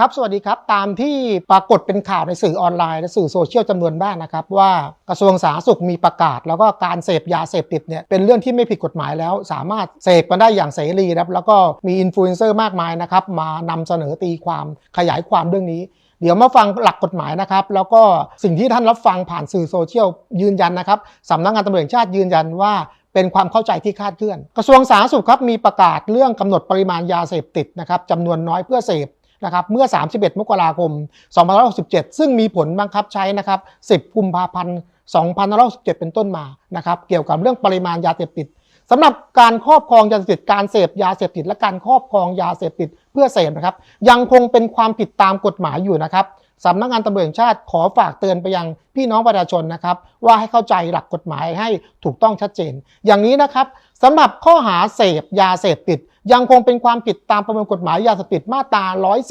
ครับ สวัสดีครับ ตามที่ปรากฏเป็นข่าวในสื่อออนไลน์และสื่อโซเชียลจำนวนมากนะครับ ว่ากระทรวงสาธารณสุขมีประกาศ แล้วก็การเสพยาเสพติดเนี่ยเป็นเรื่องที่ไม่ผิดกฎหมายแล้ว สามารถเสพกันได้อย่างเสรีครับแล้วก็มีอินฟลูเอนเซอร์มากมายนะครับ มานำเสนอตีความขยายความเรื่องนี้ เดี๋ยวมาฟังหลักกฎหมายนะครับ แล้วก็สิ่งที่ท่านรับฟังผ่านสื่อโซเชียลยืนยันนะครับสำนักงานตำรวจแห่งชาติยืนยันว่าเป็นความเข้าใจที่คาดเคลื่อน กระทรวงสาธารณสุขครับมีประกาศเรื่องกำหนดปริมาณยาเสพติดนะครับจำนวนน้อยเพื่อเสพ นะครับเมื่อ 31 มกราคม 2567 ซึ่งมีผลบังคับใช้นะครับ 10 กุมภาพันธ์ 2567 เป็นต้นมานะครับเกี่ยวกับเรื่องปริมาณยาเสพติดสำหรับการครอบครองยาเสพติดการเสพยาเสพติดและการครอบครองยาเสพติดเพื่อเสพนะครับยังคงเป็นความผิดตามกฎหมายอยู่นะครับ สำนักงานตำรวจแห่งชาติขอฝากเตือนไปยังพี่น้องประชาชนนะครับ ว่าให้เข้าใจหลักกฎหมายให้ถูกต้องชัดเจน อย่างนี้นะครับสำหรับข้อหาเสพยาเสพติด ยังคงเป็นความผิดตามประมวลกฎหมายยาเสพติดมาตรา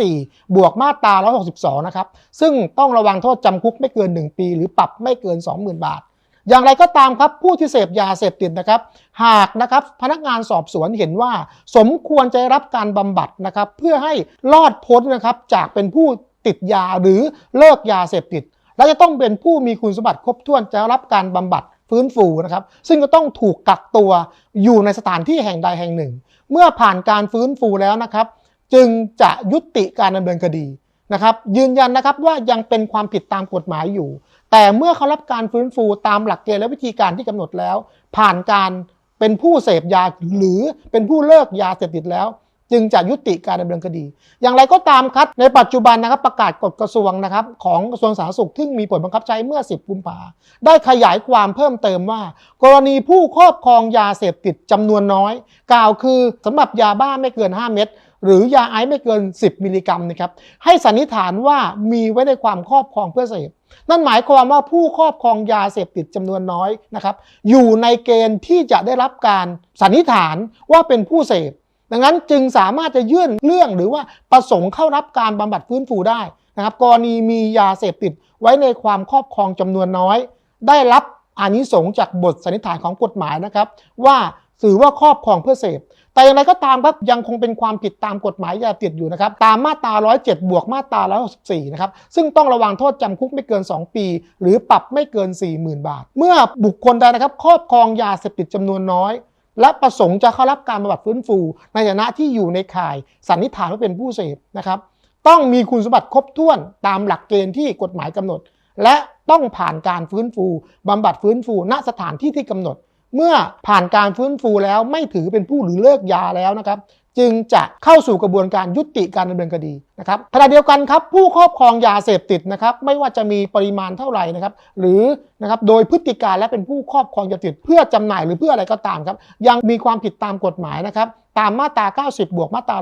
104 บวกมาตรา 162 นะครับ ซึ่งต้องระวังโทษจำคุกไม่เกิน 1 ปี หรือปรับไม่เกิน 20,000 บาทอย่างไรก็ตามครับผู้ที่เสพยาเสพติดนะครับ หากนะครับพนักงานสอบสวนเห็นว่า สมควรจะรับการบำบัดนะครับ เพื่อให้รอดพ้นนะครับจากเป็นผู้ ติดยาหรือเลิกยาเสพติด และจะต้องเป็นผู้มีคุณสมบัติครบถ้วนจะรับการบำบัดฟื้นฟูนะครับ ซึ่งก็ต้องถูกกักตัวอยู่ในสถานที่แห่งใดแห่งหนึ่ง เมื่อผ่านการฟื้นฟูแล้วนะครับ จึงจะยุติการดำเนินคดีนะครับ ยืนยันนะครับว่ายังเป็นความผิดตามกฎหมายอยู่ แต่เมื่อเขารับการฟื้นฟูตามหลักเกณฑ์และวิธีการที่กำหนดแล้ว ผ่านการเป็นผู้เสพยาหรือเป็นผู้เลิกยาเสพติดแล้ว จึงจะยุติการดำเนินคดี อย่างไรก็ตามครับในปัจจุบันนะครับประกาศกฎกระทรวงนะครับของกระทรวงสาธารณสุขที่มีผลบังคับใช้เมื่อ 10 กุมภาได้ขยายความเพิ่มเติมว่า กรณีผู้ครอบครองยาเสพติดจำนวนน้อย กล่าวคือสำหรับยาบ้าไม่เกิน 5 เม็ดหรือยาไอซ์ไม่เกิน 10 มิลลิกรัมนะครับให้สันนิษฐานว่ามีไว้ในความครอบครองเพื่อเสพนั่นหมายความว่าผู้ครอบครองยาเสพติดจำนวนน้อยนะครับอยู่ในเกณฑ์ที่จะได้รับการสันนิษฐานว่าเป็นผู้เสพ ดังนั้นจึงสามารถจะยื่นเรื่องหรือว่าประสงค์เข้ารับการบำบัดฟื้นฟูได้นะครับกรณีมียาเสพติดไว้ในความครอบครองจำนวนน้อย ได้รับอานิสงส์จากบทสันนิษฐานของกฎหมายนะครับ ว่าถือว่าครอบครองเพื่อเสพ แต่อย่างไรก็ตามครับยังคงเป็นความผิดตามกฎหมายยาเสพติดอยู่นะครับ ตามมาตรา 107 บวกมาตรา 164 นะครับ ซึ่งต้องระวังโทษจำคุกไม่เกิน 2 ปี หรือปรับไม่เกิน 40,000 บาท เมื่อบุคคลใดนะครับ ครอบครองยาเสพติดจำนวนน้อย และประสงค์จะเข้ารับการบำบัดฟื้นฟู ในฐานะที่อยู่ในข่ายสันนิษฐานว่าเป็นผู้เสพนะครับ ต้องมีคุณสมบัติครบถ้วนตามหลักเกณฑ์ที่กฎหมายกำหนด และต้องผ่านการฟื้นฟูบำบัดฟื้นฟู ณสถานที่ที่กำหนด เมื่อผ่านการฟื้นฟูแล้วไม่ถือเป็นผู้หรือเลิกยาแล้วนะครับ จึงจะเข้าสู่กระบวนการยุติการดำเนินคดีนะครับขณะเดียวกันครับผู้ครอบครองยาเสพติดนะครับไม่ว่าจะมีปริมาณเท่าไหร่นะครับหรือนะครับโดยพฤติการและเป็นผู้ครอบครองยาเสพติด เพื่อจำหน่ายหรือเพื่ออะไรก็ตามครับยังมีความผิดตามกฎหมายนะครับ ตามมาตรา 90 บวกมาตรา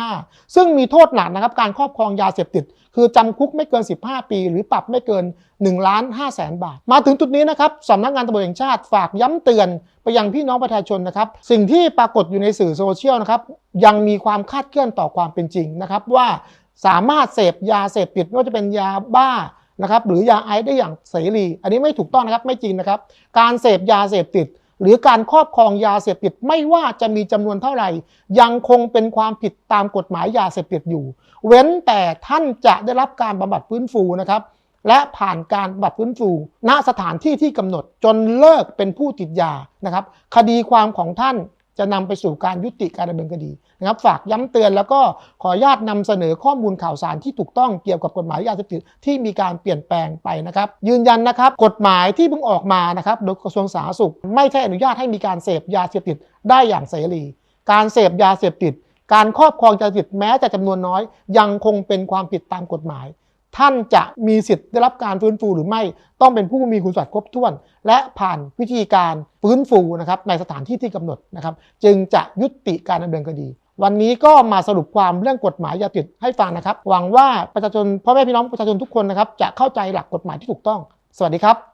145 ซึ่งมีโทษหนักนะครับการครอบครองยาเสพติด คือจำคุกไม่เกิน 15 ปี หรือปรับไม่เกิน1ล้าน5แสนบาท มาถึงจุดนี้นะครับสำนักงานตำรวจแห่งชาติฝากย้ำเตือนไปยังพี่น้องประชาชนนะครับ สิ่งที่ปรากฏอยู่ในสื่อโซเชียลนะครับยังมีความคาดเคลื่อนต่อความเป็นจริงนะครับ ว่าสามารถเสพยาเสพติดไม่ว่าจะเป็นยาบ้านะครับหรือยาไอซ์ได้อย่างเสรี อันนี้ไม่ถูกต้องนะครับไม่จริงนะครับ การเสพยาเสพติด หรือการครอบครองยาเสพติดไม่ว่าจะมีจำนวนเท่าไหร่ ยังคงเป็นความผิดตามกฎหมายยาเสพติดอยู่ เว้นแต่ท่านจะได้รับการบำบัดฟื้นฟูนะครับ และผ่านการบำบัดฟื้นฟู ณสถานที่ที่กำหนดจนเลิกเป็นผู้ติดยานะครับ คดีความของท่าน จะนำไปสู่การยุติการดำเนินคดีนะครับ ฝากย้ำเตือนแล้วก็ขออนุญาตนำเสนอข้อมูลข่าวสารที่ถูกต้องเกี่ยวกับกฎหมายยาเสพติดที่มีการเปลี่ยนแปลงไปนะครับ ยืนยันนะครับ กฎหมายที่เพิ่งออกมานะครับโดยกระทรวงสาธารณสุข ไม่ใช่อนุญาตให้มีการเสพยาเสพติดได้อย่างเสรี การเสพยาเสพติด การครอบครองยาเสพติดแม้จะจำนวนน้อย ยังคงเป็นความผิดตามกฎหมาย ท่านจะมีสิทธิ์ได้รับการฟื้นฟูหรือไม่ต้องเป็นผู้มีคุณสมบัติครบถ้วน และผ่านวิธีการฟื้นฟูนะครับในสถานที่ที่กำหนดนะครับจึงจะยุติการดำเนินคดี วันนี้ก็มาสรุปความเรื่องกฎหมายยาติดให้ฟังนะครับ หวังว่าประชาชนพ่อแม่พี่น้องประชาชนทุกคนนะครับจะเข้าใจหลักกฎหมายที่ถูกต้อง สวัสดีครับ